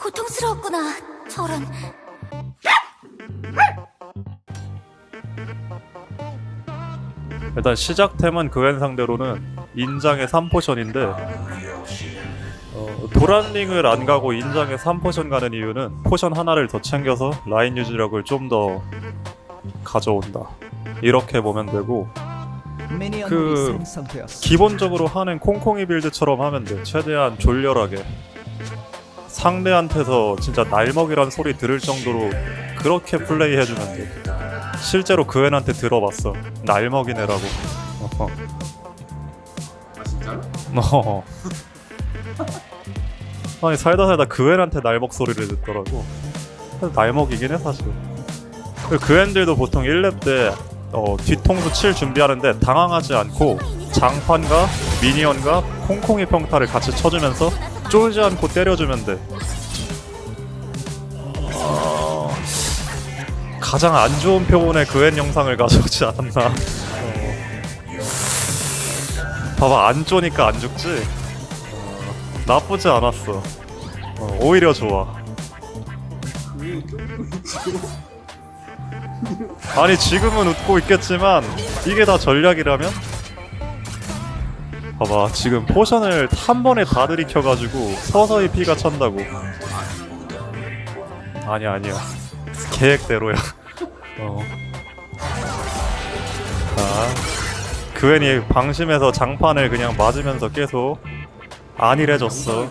고통스러웠구나. 저런. 일단 시작템은 그웬 상대로는 인장의 3포션인데 어, 도란링을 안 가고 인장의 3포션 가는 이유는 포션 하나를 더 챙겨서 라인 유지력을 좀 더 가져온다 이렇게 보면 되고 그. 기본적으로 하는 콩콩이 빌드처럼 하면 돼 최대한 졸렬하게 상대한테서 진짜 날먹이란 소리 들을 정도로 그렇게 플레이 해주면 돼 실제로 그 애한테 들어봤어 날먹이네라고 어허. 아 진짜로? 어. 아니 살다 살다 그 애한테 날먹 소리를 듣더라고. 그래서 날먹이긴 해 사실. 그리고 그 애들도 보통 1렙 때 어, 뒤통수 칠 준비하는데 당황하지 않고 장판과 미니언과 콩콩이 평타를 같이 쳐주면서 쫄지 않고 때려주면 돼. 어, 가장 안 좋은 표본의 그앤 영상을 가져오지 않았나. 어. 봐봐 안 쪼니까 안 죽지? 어, 나쁘지 않았어 어, 오히려 좋아 아니 지금은 웃고 있겠지만 이게 다 전략이라면? 봐봐 지금 포션을 한 번에 다 들이켜가지고 서서히 피가 찬다고 아니야 아니야 계획대로야 어. 자 그웬이 방심해서 장판을 그냥 맞으면서 계속 안일해졌어.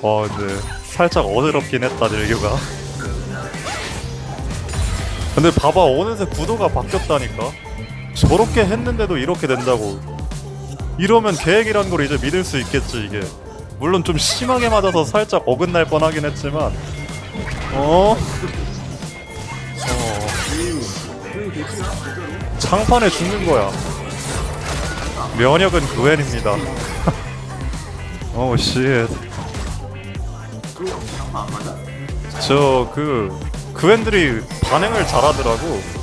어, 근데 살짝 어지럽긴 했다, 닐규가. 근데 봐봐, 어느새 구도가 바뀌었다니까. 저렇게 했는데도 이렇게 된다고. 이러면 계획이란 걸 이제 믿을 수 있겠지, 이게. 물론 좀 심하게 맞아서 살짝 어긋날 뻔하긴 했지만. 어? 어. 장판에 죽는 거야. 면역은 그웬입니다. 오, 씨. 그거 장판 안 맞아? 저그 그웬들이 반응을 잘하더라고.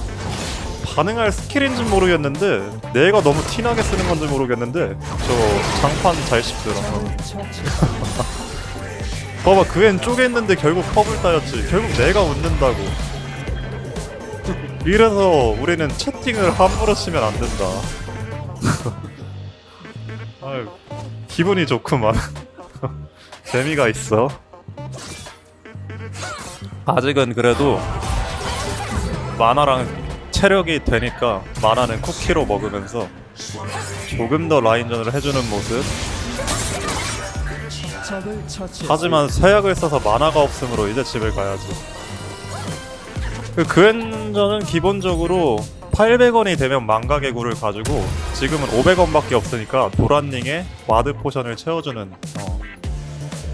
반응할 스킬인지 모르겠는데 내가 너무 티나게 쓰는 건지 모르겠는데 저 장판 잘 씹더라. 적을 처치. 봐봐 그웬 쪼갰는데 결국 컵을 따였지. 결국 내가 웃는다고. 이래서 우리는 채팅을 함부로 치면 안 된다. 아유 기분이 좋구만. 재미가 있어. 아직은 그래도 만화랑 체력이 되니까 만화는 쿠키로 먹으면서 조금 더 라인전을 해주는 모습. 하지만 세약을 써서 만화가 없으므로 이제 집을 가야지 그 그엔전은 기본적으로 800원이 되면 망가 개구를 가지고 지금은 500원밖에 없으니까 도란닝에 와드 포션을 채워주는 어,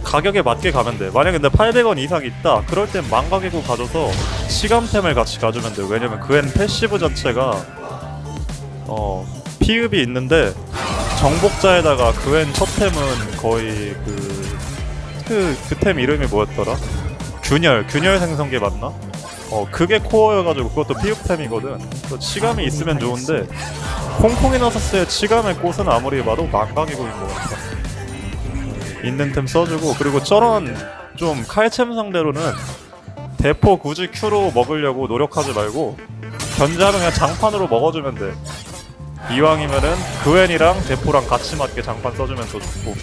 가격에 맞게 가면 돼. 만약에 근데 800원 이상 있다. 그럴 땐 망가 개구 가져서 시감템을 같이 가주면 돼. 왜냐면 그엔 패시브 자체가 어 피읍이 있는데 정복자에다가 그엔 첫 템은 거의 그그그템 이름이 뭐였더라? 균열 균열 생성기 맞나? 어 그게 코어여가지고 그것도 피읍템이거든. 그 치감이 있으면 좋은데 콩콩이 나섰을 때 치감의 꽃은 아무리 봐도 망각이고인 것 같아. 있는 템 써주고 그리고 저런 좀 칼챔 상대로는 대포 굳이 Q로 먹으려고 노력하지 말고 견제하면 그냥 장판으로 먹어주면 돼. 이왕이면은 그웬이랑 대포랑 같이 맞게 장판 써주면 더 좋고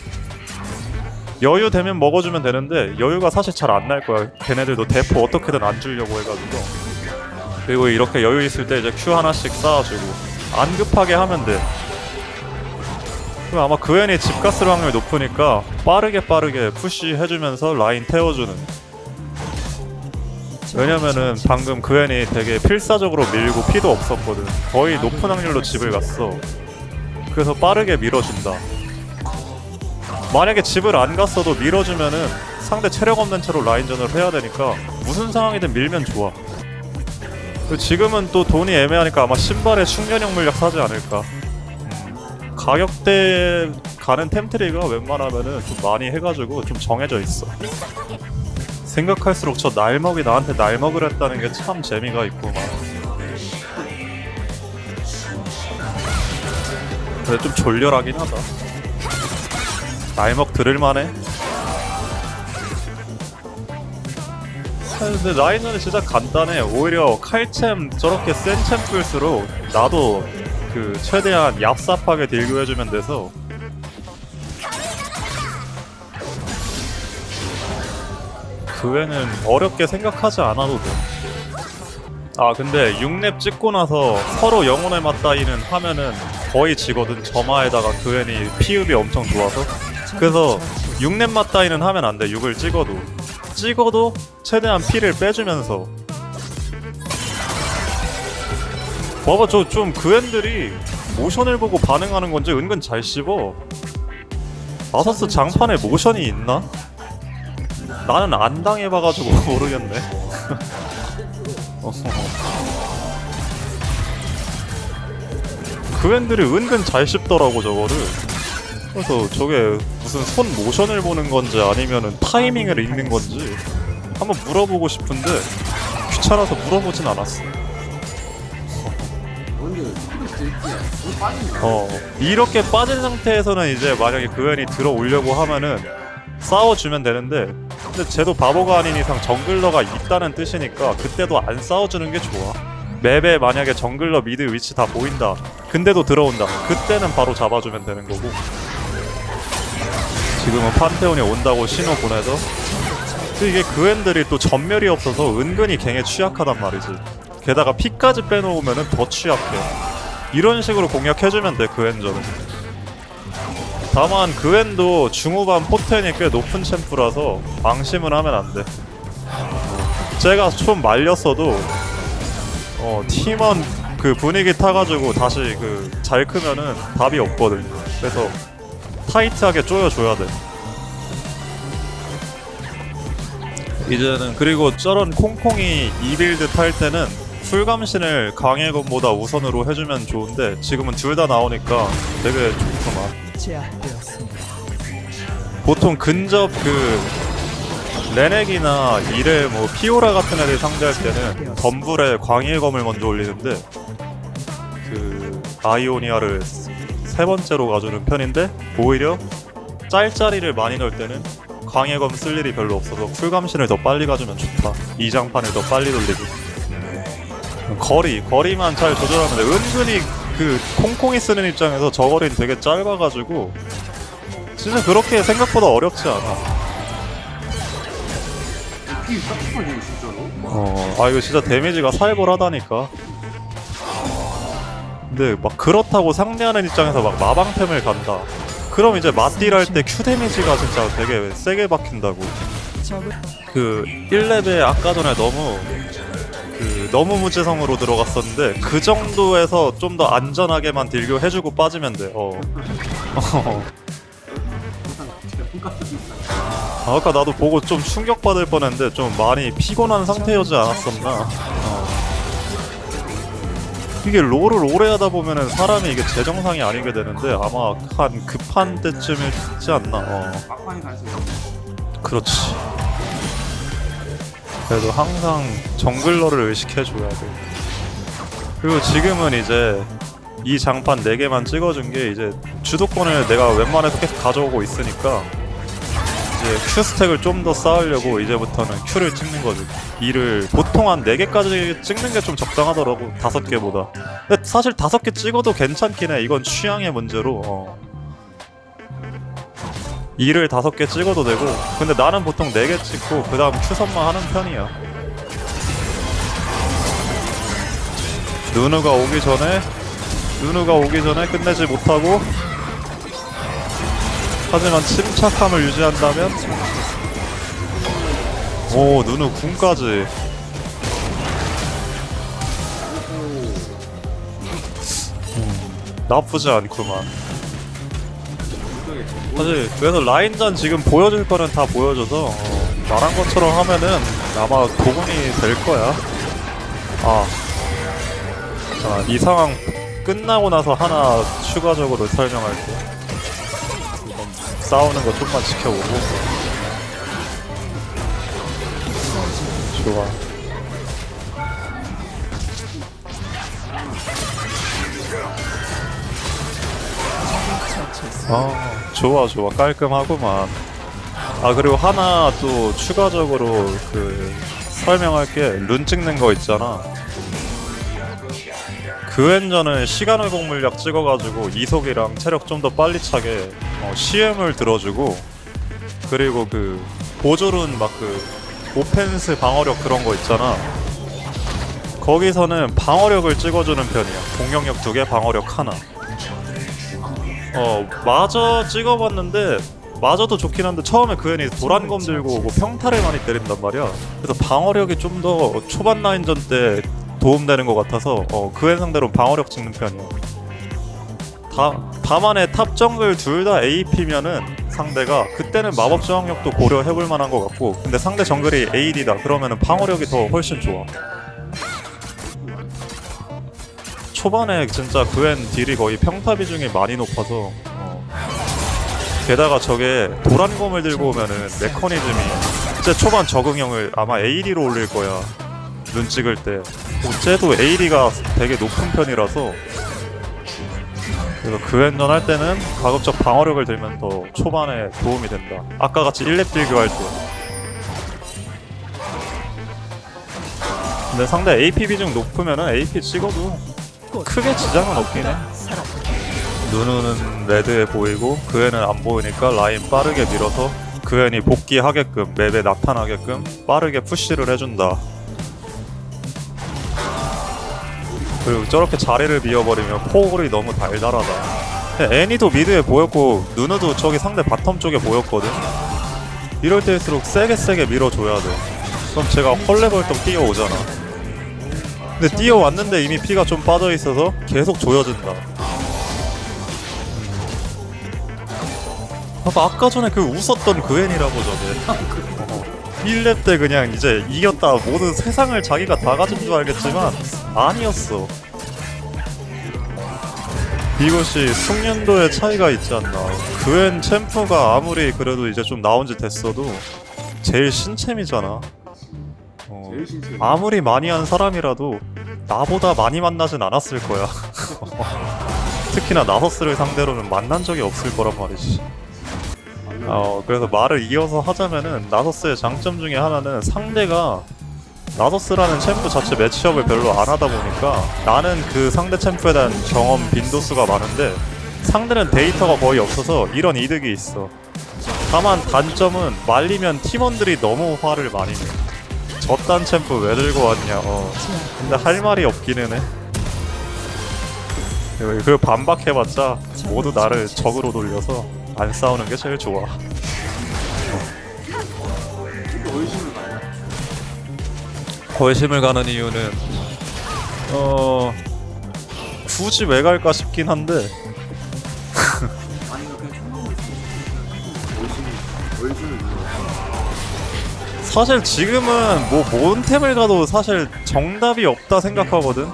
여유 되면 먹어주면 되는데 여유가 사실 잘 안 날 거야. 걔네들도 대포 어떻게든 안 주려고 해가지고 그리고 이렇게 여유 있을 때 이제 Q 하나씩 쌓아주고 안 급하게 하면 돼. 그럼 아마 그웬이 집 갔을 확률이 높으니까 빠르게 빠르게 푸시 해주면서 라인 태워주는 왜냐면은 방금 그웬이 되게 필사적으로 밀고 피도 없었거든. 거의 높은 확률로 집을 갔어. 그래서 빠르게 밀어준다. 만약에 집을 안 갔어도 밀어주면은 상대 체력 없는 채로 라인전을 해야 되니까 무슨 상황이든 밀면 좋아. 그리고 지금은 또 돈이 애매하니까 아마 신발에 충전형 물약 사지 않을까. 가격대 가는 템트리가 웬만하면은 좀 많이 해가지고 좀 정해져 있어. 생각할수록 저 날먹이 나한테 날먹을 했다는 게 참 재미가 있구만. 근데 좀 졸렬하긴 하다. 날먹 들을만해 아, 근데 라인전이 진짜 간단해 오히려 칼챔 저렇게 센 챔플수록 나도 그 최대한 얍삽하게 딜교해주면 돼서 그 외는 어렵게 생각하지 않아도 돼. 아 근데 6렙 찍고 나서 서로 영혼을 맞다이는 하면은 거의 지거든 점화에다가 그 애니 피읍이 엄청 좋아서 그래서 6렙 맞다이는 하면 안돼 6을 찍어도 찍어도 최대한 피를 빼주면서 봐봐 저 좀 그앤들이 모션을 보고 반응하는 건지 은근 잘 씹어 아서스 장판에 모션이 있나? 나는 안 당해봐가지고 모르겠네 어허. 그앤들이 은근 잘 씹더라고 저거를 그래서 저게 무슨 손 모션을 보는 건지 아니면은 타이밍을 읽는 건지 한번 물어보고 싶은데 귀찮아서 물어보진 않았어. 어 이렇게 빠진 상태에서는 이제 만약에 그 앤이 들어오려고 하면은 싸워주면 되는데 근데 쟤도 바보가 아닌 이상 정글러가 있다는 뜻이니까 그때도 안 싸워주는 게 좋아. 맵에 만약에 정글러 미드 위치 다 보인다. 근데도 들어온다. 그때는 바로 잡아주면 되는 거고. 지금은 판테온이 온다고 신호 보내서. 이게 그앤들이 또 전멸이 없어서 은근히 갱에 취약하단 말이지. 게다가 피까지 빼놓으면 더 취약해. 이런 식으로 공략해주면 돼 그앤전은 다만 그앤도 중후반 포텐이 꽤 높은 챔프라서 방심은 하면 안 돼. 제가 좀 말렸어도 어, 팀원 그 분위기 타가지고 다시 그 잘 크면은 답이 없거든 그래서 타이트하게 쪼여줘야 돼. 이제는 그리고 저런 콩콩이 이빌드 탈 때는 풀감신을 강해건보다 우선으로 해주면 좋은데 지금은 둘 다 나오니까 되게 좋구만 제압되었습니다. 보통 근접 그 레넥이나 이레 뭐 피오라 같은 애들 상대할 때는 덤불에 광일검을 먼저 올리는데 그 아이오니아를 세 번째로 가주는 편인데 오히려 짤짜리를 많이 넣을 때는 광해검 쓸 일이 별로 없어서 쿨감신을 더 빨리 가주면 좋다 이 장판을 더 빨리 돌리고 거리 거리만 잘 조절하면 돼 은근히 그 콩콩이 쓰는 입장에서 저 거리는 되게 짧아가지고 진짜 그렇게 생각보다 어렵지 않아. 어, 아 이거 진짜 데미지가 살벌하다니까. 근데 막 그렇다고 상대하는 입장에서 막 마방템을 간다. 그럼 이제 맞딜 할 때 Q 데미지가 진짜 되게 세게 박힌다고. 그 1렙에 아까 전에 너무 그 너무 무지성으로 들어갔었는데 그 정도에서 좀 더 안전하게만 딜교 해주고 빠지면 돼. 어. 어. 아, 아까 나도 보고 좀 충격받을 뻔했는데 좀 많이 피곤한 상태여지 않았었나? 어. 이게 롤을 오래 하다 보면은 사람이 이게 제정상이 아니게 되는데 아마 한 급한 때쯤이지 않나? 어. 그렇지. 그래도 항상 정글러를 의식해줘야 돼. 그리고 지금은 이제 이 장판 4개만 찍어준 게 이제 주도권을 내가 웬만해서 계속 가져오고 있으니까 이제 Q 스택을 좀 더 쌓으려고 이제부터는 Q를 찍는 거지. 이를 보통 한 4개까지 찍는 게 좀 적당하더라고. 5개보다. 근데 사실 5개 찍어도 괜찮긴 해. 이건 취향의 문제로. 어. 일을 다섯 개 찍어도 되고 근데 나는 보통 네 개 찍고 그 다음 큐선만 하는 편이야. 누누가 오기 전에 누누가 오기 전에 끝내지 못하고 하지만 침착함을 유지한다면 오 누누 궁까지. 음, 나쁘지 않구만 사실 그래서 라인전 지금 보여줄 거는 다 보여줘서 어, 말한 것처럼 하면은 아마 도움이 될 거야. 아, 자, 이 상황 끝나고 나서 하나 추가적으로 설명할게. 싸우는 거 좀만 지켜보고. 좋아. 아 좋아 좋아. 깔끔하구만. 아 그리고 하나 또 추가적으로 그 설명할 게 룬 찍는 거 있잖아. 그엔전은 시간 회복 물약 찍어가지고 이속이랑 체력 좀 더 빨리 차게 어, CM을 들어주고 그리고 그 보조룬 막 그 오펜스 방어력 그런 거 있잖아. 거기서는 방어력을 찍어주는 편이야. 공격력 두 개 방어력 하나 어 마저 찍어봤는데 마저도 좋긴 한데 처음에 그앤이 도란검 들고 뭐 평타를 많이 때린단 말이야. 그래서 방어력이 좀 더 초반 라인전 때 도움되는 것 같아서 어 그앤 상대로 방어력 찍는 편이야. 다, 다만에 탑 정글 둘 다 AP면은 상대가 그때는 마법 저항력도 고려해볼 만한 것 같고 근데 상대 정글이 AD다. 그러면은 방어력이 더 훨씬 좋아 초반에 진짜 그앤 딜이 거의 평타 비중이 많이 높아서 어. 게다가 저게 도란검을 들고 오면은 메커니즘이 진짜 초반 적응형을 아마 AD로 올릴 거야 눈 찍을 때. 쟤도 AD가 되게 높은 편이라서. 그래서 그앤전 할 때는 가급적 방어력을 들면 더 초반에 도움이 된다. 아까 같이 1렙 딜교할 때. 근데 상대 AP 비중 높으면은 AP 찍어도 크게 지장은 없긴 해. 누누는 레드에 보이고 그애는 안 보이니까 라인 빠르게 밀어서 그애이 복귀하게끔 맵에 나타나게끔 빠르게 푸시를 해준다. 그리고 저렇게 자리를 비워버리면 포글이 너무 달달하다. 애니도 미드에 보였고 누누도 저기 상대 바텀 쪽에 보였거든. 이럴 때일수록 세게 세게 밀어줘야 돼. 그럼 제가 헐레벌떡 뛰어오잖아. 근데 뛰어왔는데 이미 피가 좀 빠져 있어서 계속 조여진다. 봐봐 아까 전에 그 웃었던 그 앤이라고 저게. 어. 1렙 때 그냥 이제 이겼다 모든 세상을 자기가 다 가진 줄 알겠지만 아니었어. 이것이 숙련도의 차이가 있지 않나. 그앤 챔프가 아무리 그래도 이제 좀 나온 지 됐어도 제일 신챔이잖아. 어. 아무리 많이 한 사람이라도 나보다 많이 만나진 않았을 거야. 특히나 나서스를 상대로는 만난 적이 없을 거란 말이지. 어, 그래서 말을 이어서 하자면은 나서스의 장점 중에 하나는 상대가 나서스라는 챔프 자체 매치업을 별로 안 하다 보니까 나는 그 상대 챔프에 대한 경험 빈도수가 많은데 상대는 데이터가 거의 없어서 이런 이득이 있어. 다만 단점은 말리면 팀원들이 너무 화를 많이 내. 저딴 챔프 왜 들고 왔냐. 어. 근데 할 말이 없기는 해. 그- 그 반박해봤자 모두 나를 적으로 돌려서 안 싸우는 게 제일 좋아. 거의심을 가는 이유는 어 굳이 왜 갈까 싶긴 한데 아니면 그냥 의심을 의심을 눌러. 사실 지금은 뭐 몬템을 가도 사실 정답이 없다 생각하거든.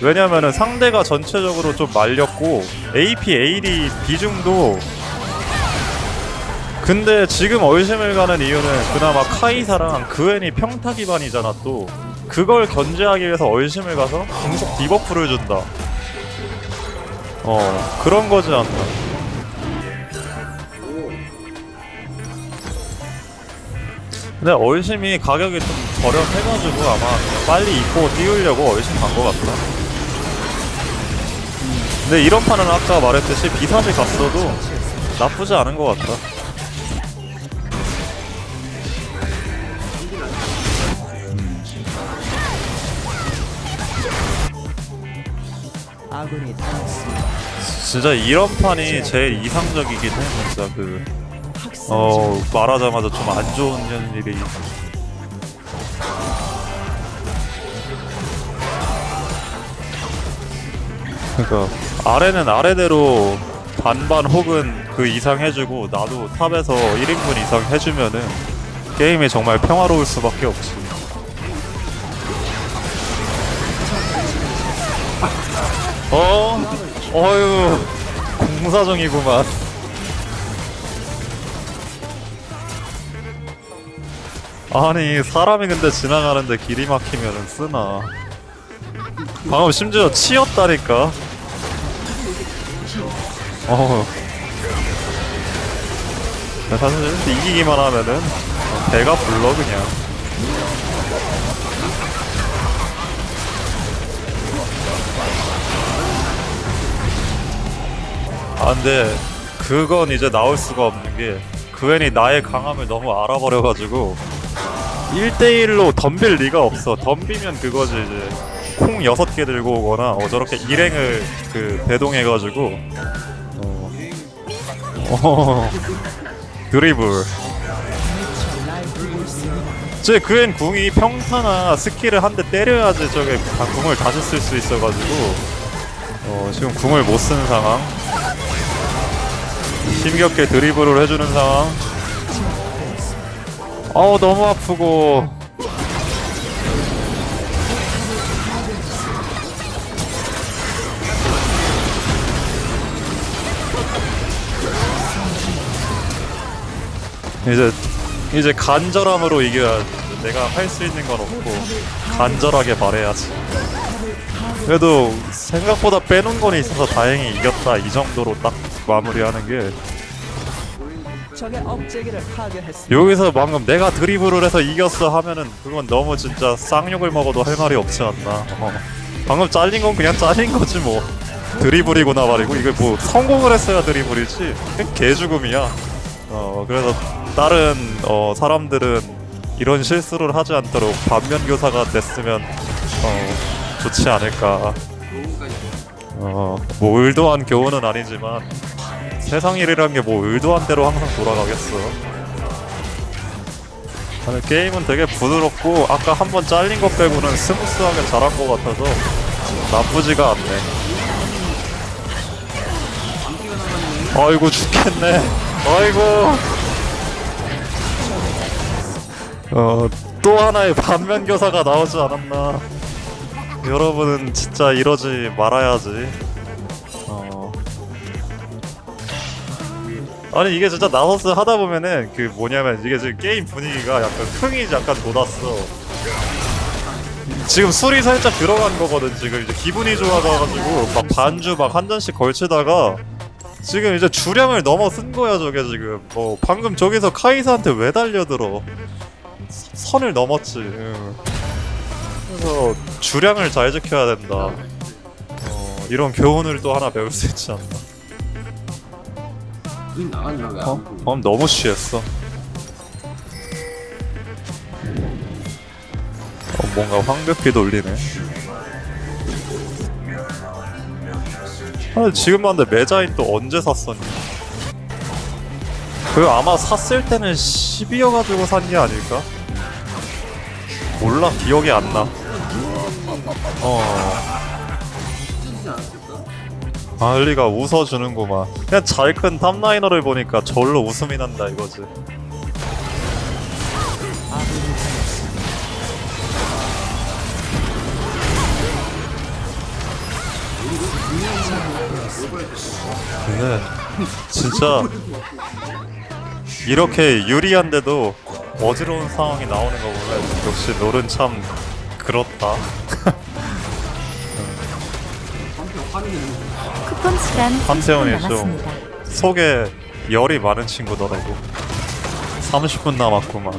왜냐면은 상대가 전체적으로 좀 말렸고 AP, AD 비중도 근데 지금 얼심을 가는 이유는 그나마 카이사랑 그웬이 평타 기반이잖아 또 그걸 견제하기 위해서 얼심을 가서 공속 디버프를 준다. 어 그런 거지 않나. 근데 얼심이 가격이 좀 저렴해가지고 아마 빨리 입고 띄우려고 얼심 간 것 같다. 근데 이런 판은 아까 말했듯이 비사지 갔어도 나쁘지 않은 것 같다. 진짜 이런 판이 제일 이상적이긴 해. 진짜 그 어 말하자마자 좀 안 좋은 일이 그러니까 아래는 아래대로 반반 혹은 그 이상 해주고 나도 탑에서 1인분 이상 해주면은 게임이 정말 평화로울 수밖에 없지. 어? 어휴 공사정이구만. 아니 사람이 근데 지나가는데 길이 막히면은 쓰나. 방금 심지어 치였다니까. 어 사실 이기기만 하면은 어, 배가 불러 그냥. 아 근데 그건 이제 나올 수가 없는 게 그웬이 나의 강함을 너무 알아버려가지고 1대1로 덤빌 리가 없어. 덤비면 그거지 이제. 콩 6개 들고 오거나 어 저렇게 일행을 그 배동해가지고 어, 어. 드리블. 제 그앤 궁이 평타나 스킬을 한 대 때려야지 저게 다 궁을 다시 쓸 수 있어가지고 어 지금 궁을 못 쓰는 상황. 힘겹게 드리블을 해주는 상황 어우 너무 아프고. 이제 이제 간절함으로 이겨야 내가 할 수 있는 건 없고 간절하게 말해야지. 그래도 생각보다 빼놓은 건 있어서 다행히 이겼다. 이 정도로 딱 마무리하는 게 적의 억제기를 파괴했습니다. 여기서 방금 내가 드리블을 해서 이겼어 하면은 그건 너무 진짜 쌍욕을 먹어도 할 말이 없지 않나. 어. 방금 잘린 건 그냥 잘린 거지 뭐. 드리블이구나 말이고 이게 뭐 성공을 했어야 드리블이지. 개죽음이야. 어 그래서 다른 어 사람들은 이런 실수를 하지 않도록 반면 교사가 됐으면 어 좋지 않을까. 너무까지 어뭐 의도한 교훈은 아니지만 세상 일이란 게 뭐 의도한 대로 항상 돌아가겠어. 아니, 게임은 되게 부드럽고 아까 한 번 잘린 것 빼고는 스무스하게 잘한 것 같아서 나쁘지가 않네. 아이고 죽겠네. 아이고. 어 또 하나의 반면 교사가 나오지 않았나. 여러분은 진짜 이러지 말아야지. 아니 이게 진짜 나서스 하다 보면은 그 뭐냐면 이게 지금 게임 분위기가 약간 흥이 약간 돋았어. 지금 술이 살짝 들어간 거거든 지금. 이제 기분이 좋아가지고 막 반주 막 한 잔씩 걸치다가 지금 이제 주량을 넘어 쓴 거야 저게 지금. 뭐 방금 저기서 카이사한테 왜 달려들어? 서- 선을 넘었지. 응. 그래서 주량을 잘 지켜야 된다. 어, 이런 교훈을 또 하나 배울 수 있지 않나 눈 나갔나 왜안 어? 너무 취했어. 어, 뭔가 황급히 돌리네. 아, 지금 봤는데 메자인 또 언제 샀었니? 그 아마 샀을 때는 10이어가지고 산 게 아닐까? 몰라 기억이 안 나. 어. 알리가 웃어주는구만. 그냥 잘 큰 탑라이너를 보니까 절로 웃음이 난다 이거지. 근데 진짜 이렇게 유리한데도 어지러운 상황이 나오는 거 보면 역시 롤은 참 그렇다. 쿠폰 시간 30분 판테온이 좀 남았습니다. 속에 열이 많은 친구더라고. 30분 남았구만.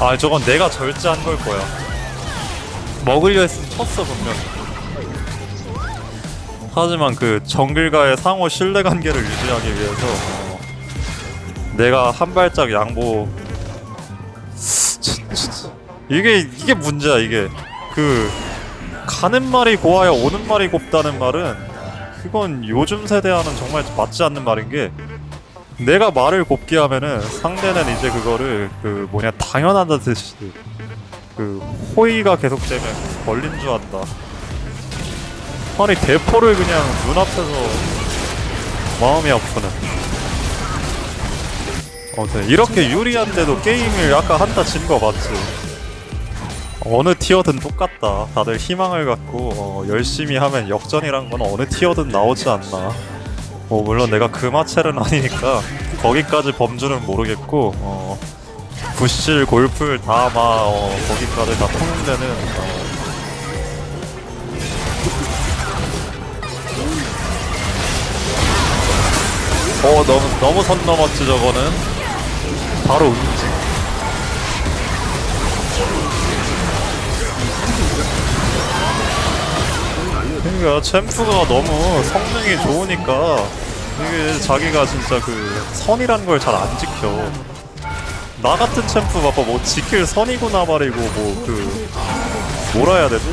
아 저건 내가 절제한 걸 거야. 먹으려 했으면 쳤어 분명. 하지만 그 정글과의 상호 신뢰 관계를 유지하기 위해서 어, 내가 한 발짝 양보. 이게 이게 문제야 이게 그 가는 말이 고와야 오는 말이 곱다는 말은 그건 요즘 세대와는 정말 맞지 않는 말인 게 내가 말을 곱게 하면은 상대는 이제 그거를 그 뭐냐 당연하다 듯이 그 호의가 계속되면 걸린 줄 안다. 아니 대포를 그냥 눈앞에서 마음이 아프네. 아무튼 이렇게 유리한데도 게임을 아까 한타 진 거 맞지? 어느 티어든 똑같다. 다들 희망을 갖고 어, 열심히 하면 역전이란 건 어느 티어든 나오지 않나. 뭐 물론 내가 그 마체는 아니니까 거기까지 범주는 모르겠고 어, 부실 골프 다마 어, 거기까지 다 통용되는 어, 어 너무 너무 선 넘었지 저거는 바로 움직. 그러니까 챔프가 너무 성능이 좋으니까 이게 자기가 진짜 그 선이라는 걸 잘 안 지켜. 나 같은 챔프 봐봐. 뭐 지킬 선이구나 말이고 뭐 그 뭐라 해야 되지?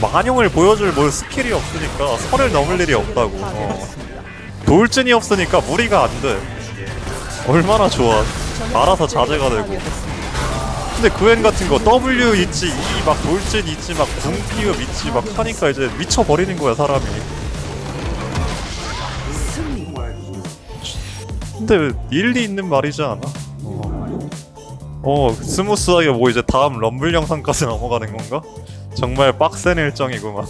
만용을 보여줄 뭐 스킬이 없으니까 선을 넘을 일이 없다고. 어. 돌진이 없으니까 무리가 안 돼. 얼마나 좋아. 알아서 자제가 되고 근데 그앤 같은 거 W 있지 E 막 돌진 있지 막 궁기업 있지 막 하니까 이제 미쳐버리는 거야 사람이 근데 일리 있는 말이지 않아? 어, 어 스무스하게 뭐 이제 다음 럼블 영상까지 넘어가는 건가? 정말 빡센 일정이구만